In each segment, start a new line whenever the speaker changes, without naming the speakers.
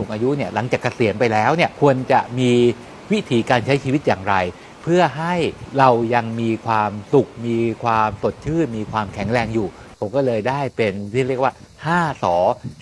สูงอายุเนี่ยหลังจากเกษียณไปแล้วเนี่ยควรจะมีวิธีการใช้ชีวิตอย่างไร เพื่อให้เรายังมีความสุข มีความสดชื่นมีความแข็งแรงอยู่ ผมก็เลยได้เป็นที่เรียกว่า5สอ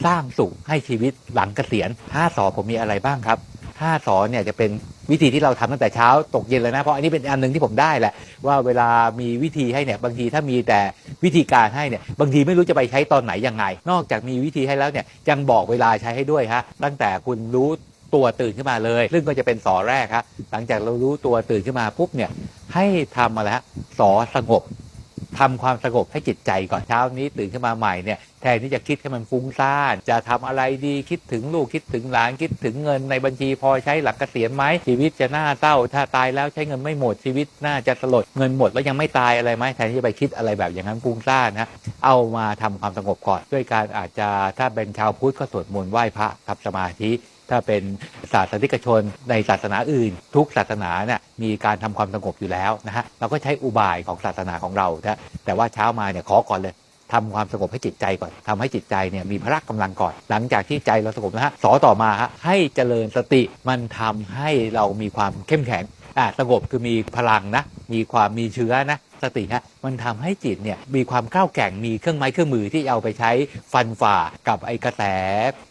สร้างสุขให้ชีวิตหลังเกษียณ5สอผมมีอะไรบ้างครับ 5สอนเนี่ยจะเป็นวิธีที่เราทำตั้งแต่เช้าตกเย็นเลยนะ เพราะอันนี้เป็นอันหนึ่งที่ผมได้แหละ ว่าเวลามีวิธีให้เนี่ยบางทีถ้ามีแต่วิธีการให้เนี่ยบางทีไม่รู้จะไปใช้ตอนไหนยังไง นอกจากมีวิธีให้แล้วเนี่ยยังบอกเวลาใช้ให้ด้วยฮะตั้งแต่คุณรู้ตัวตื่นขึ้นมาเลย ซึ่งก็จะเป็นสอแรกครับหลังจากเรารู้ตัวตื่นขึ้นมาปุ๊บเนี่ยให้ทำอะไรฮะสอสงบ ทำความสงบให้จิตใจก่อนเช้านี้ตื่นขึ้นมาใหม่เนี่ยแทนที่จะคิดให้มันฟุ้งซ่าน จะทำอะไรดีคิดถึงลูกคิดถึงหลานคิดถึงเงินในบัญชีพอใช้หลังเกษียณไหมชีวิตจะน่าเศร้า ถ้าตายแล้วใช้เงินไม่หมดชีวิตน่าจะสลดเงินหมดแล้วยังไม่ตายอะไรไหมแทนที่จะไปคิดอะไรแบบอย่างนั้นฟุ้งซ่านนะเอามาทำความสงบก่อน ด้วยการอาจจะถ้าเป็นชาวพุทธก็สวดมนต์ไหว้พระทำสมาธิ ถ้าเป็นศาสนิกชนในศาสนาอื่น ทุกศาสนาเนี่ยมีการทำความสงบอยู่แล้วนะฮะเราก็ใช้อุบายของศาสนาของเรานะแต่ว่าเช้ามาเนี่ยขอก่อนเลยทำความสงบให้จิตใจก่อนทำให้จิตใจเนี่ยมีพละกำลังก่อน หลังจากที่ใจเราสงบนะฮะสอต่อมาฮะให้เจริญสติมันทำให้เรามีความเข้มแข็ง อ่าสงบคือมีพลังนะ มีความมีเชื้อนะสติฮะมันทำให้จิตเนี่ยมีความก้าวแก่งมีเครื่องไม้เครื่องมือที่เอาไปใช้ฟันฝ่ากับไอ้กระแส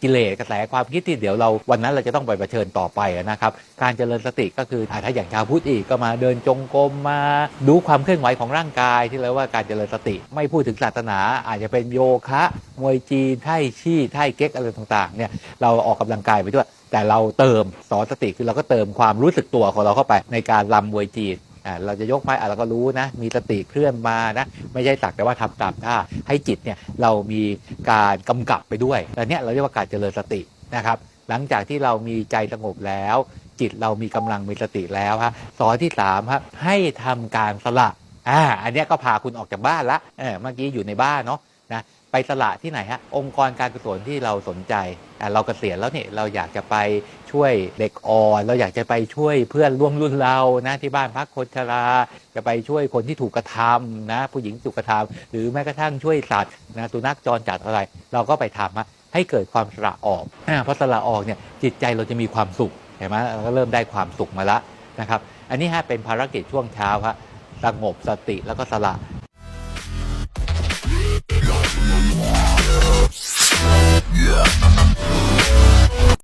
กิเลสกระแสความคิดที่เดี๋ยวเราวันนั้นเราจะต้องไปเผชิญต่อไปนะครับ การเจริญสติก็คือถ้าอย่างชาวพุทธอีกก็มาเดินจงกรมมาดูความเคลื่อนไหวของร่างกายที่เรียกว่าการเจริญสติ ไม่พูดถึงศาสนา อาจจะเป็นโยคะ มวยจีนไท่ชี่ไท่เก๊กอะไรต่างๆเนี่ยเราออกกำลังกายไปด้วย แต่เราเติมสอนสติคือเราก็เติมความรู้สึกตัวของเราเข้าไปในการลำมวยจีนเราจะยกไม้อะเราก็รู้นะ มีสติเคลื่อนมานะ ไม่ใช่สักแต่ว่าทำตามท่าให้จิตเนี่ยเรามีการกำกับไปด้วยแต่เนี้ยเราเรียกว่าการเจริญสตินะครับ หลังจากที่เรามีใจสงบแล้ว จิตเรามีกำลังมีสติแล้วฮะสอนที่สามครับให้ทำการสละอ่าอันนี้ก็พาคุณออกจากบ้านละเออเมื่อกี้อยู่ในบ้านเนาะ นะไปสละที่ไหนฮะองค์กรการกุศลที่เราสนใจเราเกษียณแล้วเนี่ยเราอยากจะไปช่วยเด็กอ่อน เราอยากจะไปช่วยเพื่อนร่วมรุ่นเรานะที่บ้านพักคนชราจะไปช่วยคนที่ถูกกระทำนะผู้หญิงถูกกระทำหรือแม้กระทั่งช่วยสัตว์นะสุนัขจรจัดอะไร เราก็ไปทำฮะให้เกิดความสละออกอาพอสละออกเนี่ยจิตใจเราจะมีความสุขเห็นไหมเราก็เริ่มได้ความสุขมาละนะครับอันนี้ฮะเป็นภารกิจช่วงเช้าฮะสงบสติแล้วก็สละ